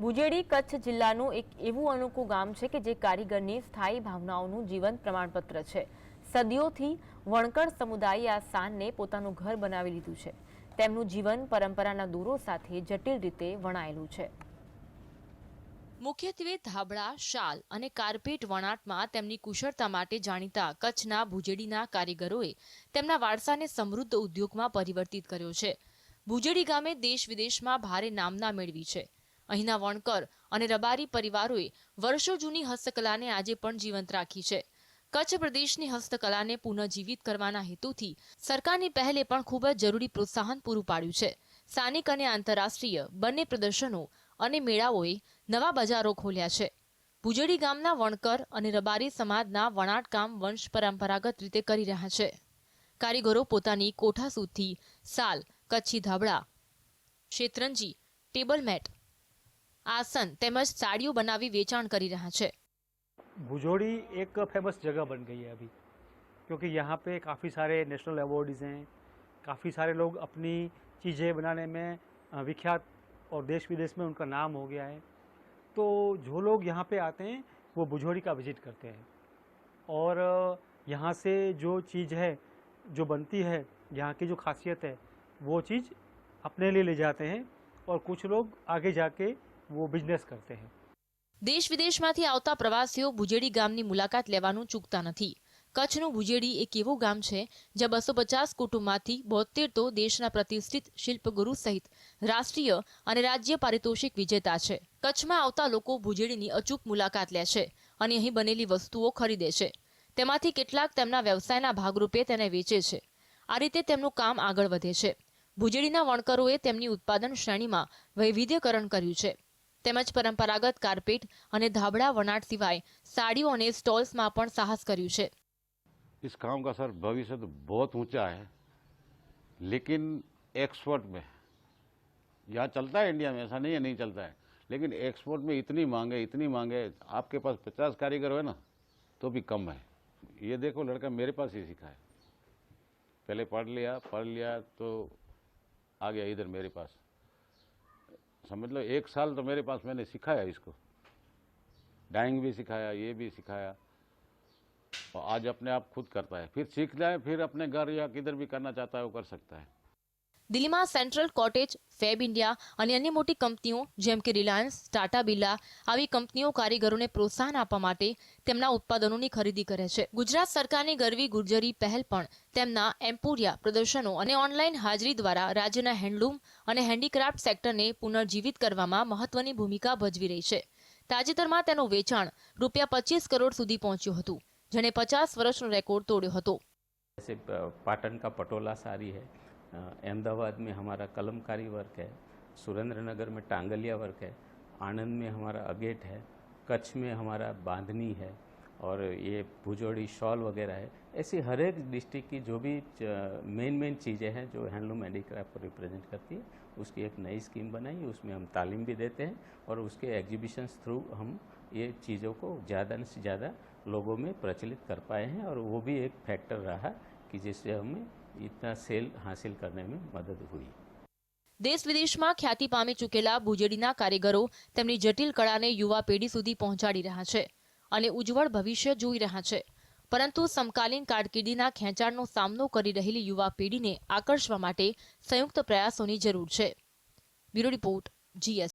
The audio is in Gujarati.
ભુજેડી કચ્છ જિલ્લાનું એક એવું અનોખું ગામ છે કે જે કારીગરની સ્થાયી ભાવનાઓનું જીવંત પ્રમાણપત્ર છે. સદીઓથી વણકર સમુદાયે આ સ્થાનને પોતાનું ઘર બનાવી લીધું છે. તેમનું જીવન પરંપરાના દૂરો સાથે જટિલ રીતે વણાયેલું છે. મુખ્યત્વે ધાબળા, શાલ અને કાર્પેટ વણાટમાં તેમની કુશળતા માટે જાણીતા કચ્છના ભુજેડીના કારીગરોએ તેમના વારસાને સમૃદ્ધ ઉદ્યોગમાં પરિવર્તિત કર્યો છે. ભુજેડી ગામે દેશ વિદેશમાં ભારે નામના મેળવી છે. અહીંના વણકર અને રબારી પરિવારોએ વર્ષો જૂની હસ્તકલાને આજે પણ જીવંત રાખી છે. કચ્છ પ્રદેશની હસ્તકલાને પુનઃજીવિત કરવાના હેતુથી સરકારની પહેલે પણ ખૂબ જ જરૂરી પ્રોત્સાહન પૂરું પાડ્યું છે. સ્થાનિક અને આંતરરાષ્ટ્રીય બંને પ્રદર્શનો અને મેળાઓએ નવા બજારો ખોલ્યા છે. ભુજડી ગામના વણકર અને રબારી સમાજના વણાટકામ વંશ પરંપરાગત રીતે કરી રહ્યા છે. કારીગરો પોતાની કોઠાસૂતથી સાલ, કચ્છી ધાબળા, શેતરંજી, ટેબલ મેટ આસન તેમજ સાડીઓ બનાવી વેચાણ કરી રહ્યા છે भुजोड़ी एक फेमस जगह बन गई है अभी क्योंकि यहाँ पे काफ़ी सारे नेशनल अवार्ड्स हैं काफ़ी सारे लोग अपनी चीज़ें बनाने में अ, विख्यात और देश विदेश में उनका नाम हो गया है तो जो लोग यहाँ पे आते हैं वो भुजोड़ी का विजिट करते हैं और अ, यहाँ से जो चीज़ है जो बनती है यहाँ की जो खासियत है वो चीज़ अपने लिए ले जाते हैं और कुछ लोग आगे जाके वो बिजनेस करते हैं દેશ વિદેશમાંથી આવતા પ્રવાસીઓ ભુજેડી ગામની મુલાકાત લેવાનું ચૂકતા નથી કચ્છનું ભુજેડી એક એવું ગામ છે જ્યાં બસો પચાસ કુટુંબમાંથી બોતેર તો દેશના પ્રતિષ્ઠિત શિલ્પગુરુ સહિત રાષ્ટ્રીય અને રાજ્ય પારિતોષિક વિજેતા છે કચ્છમાં આવતા લોકો ભુજેડીની અચૂક મુલાકાત લે છે અને અહીં બનેલી વસ્તુઓ ખરીદે છે તેમાંથી કેટલાક તેમના વ્યવસાયના ભાગરૂપે તેને વેચે છે આ રીતે તેમનું કામ આગળ વધે છે ભુજેડીના વણકરોએ તેમની ઉત્પાદન શ્રેણીમાં વૈવિધ્યકરણ કર્યું છે તેમજ પરંપરાગત કાર્પેટ અને ધાબળા વણાટ સિવાય સાડીઓ અને સ્ટોલ્સમાં પણ સાહસ કર્યું છે इस काम का सर भविष्य तो बहुत ऊंचा है लेकिन एक्सपोर्ट में यहाँ चलता है इंडिया में ऐसा नहीं है नहीं चलता है लेकिन एक्सपोर्ट में इतनी मांग है इतनी मांग है आपके पास पचास कारीगर है ना तो भी कम है ये देखो लड़का मेरे पास ही सीखा है पहले पढ़ लिया पढ़ लिया तो आ गया इधर मेरे पास समझ लो, एक साल तो मेरे पास मैंने सिखाया इसको। डाइंग भी सिखाया, ये भी सिखाया। और आज अपने आप खुद करता है। फिर सीख जाए, फिर अपने घर या किधर भी करना चाहता है, वो कर सकता है। દિલ્હીમાં સેન્ટ્રલ કોટેજ, ફેબ ઇન્ડિયા અને અન્ય મોટી કંપનીઓ, જેમ કે રિલાયન્સ, ટાટા બિરલા, આવી કંપનીઓ કારીગરોને પ્રોત્સાહન આપવા માટે તેમના ઉત્પાદનોની ખરીદી કરે છે. ગુજરાત સરકારની ગરવી ગુર્જરી પહેલ પણ તેમના એમ્પોરિયા પ્રદર્શનો અને ઓનલાઈન હાજરી દ્વારા રાજ્યના હેન્ડલૂમ અને હેન્ડીક્રાફ્ટ સેક્ટરને પુનર્જીવિત કરવામાં મહત્વની ભૂમિકા ભજવી રહી છે. તાજેતરમાં તેનું વેચાણ રૂપિયા પચીસ કરોડ સુધી પહોંચ્યું હતું, જેણે પચાસ વર્ષનો રેકોર્ડ તોડ્યો હતો. પાટણ કા પટોલા સારી હૈ. अहमदाबाद में हमारा कलमकारी वर्क है सुरेंद्र नगर में टांगलिया वर्क है, आनंद में हमारा अगेट है, कच्छ में हमारा बांधनी है, और ये भुजोड़ी शॉल वगैरह है। ऐसी हर एक डिस्ट्रिक्ट की जो भी मेन मेन चीज़ें हैं जो हैंडलूम हैंडीक्राफ्ट को रिप्रेजेंट करती है, उसकी एक नई स्कीम बनाई, उसमें हम तालीम भी देते हैं, और उसके एग्जीबिशंस थ्रू हम ये चीज़ों को ज़्यादा से ज़्यादा लोगों में प्रचलित कर पाए हैं, और वो भी एक फैक्टर रहा कि जिससे हमें इतना सेल हासिल करने में मदद हुई દેશ વિદેશમાં ખ્યાતિ પામી ચૂકેલા ભુજેડીના કારીગરો તેમની જટિલ કળાને યુવા પેઢી સુધી પહોંચાડી રહ્યા છે અને ઉજ્જવળ ભવિષ્ય જોઈ રહ્યા છે પરંતુ સમકાલીન કારકિર્દીના ખેંચાણનો સામનો કરી રહેલી યુવા પેઢીને આકર્ષવા માટે સંયુક્ત પ્રયાસોની જરૂર છે બ્યુરો રિપોર્ટ જીએસ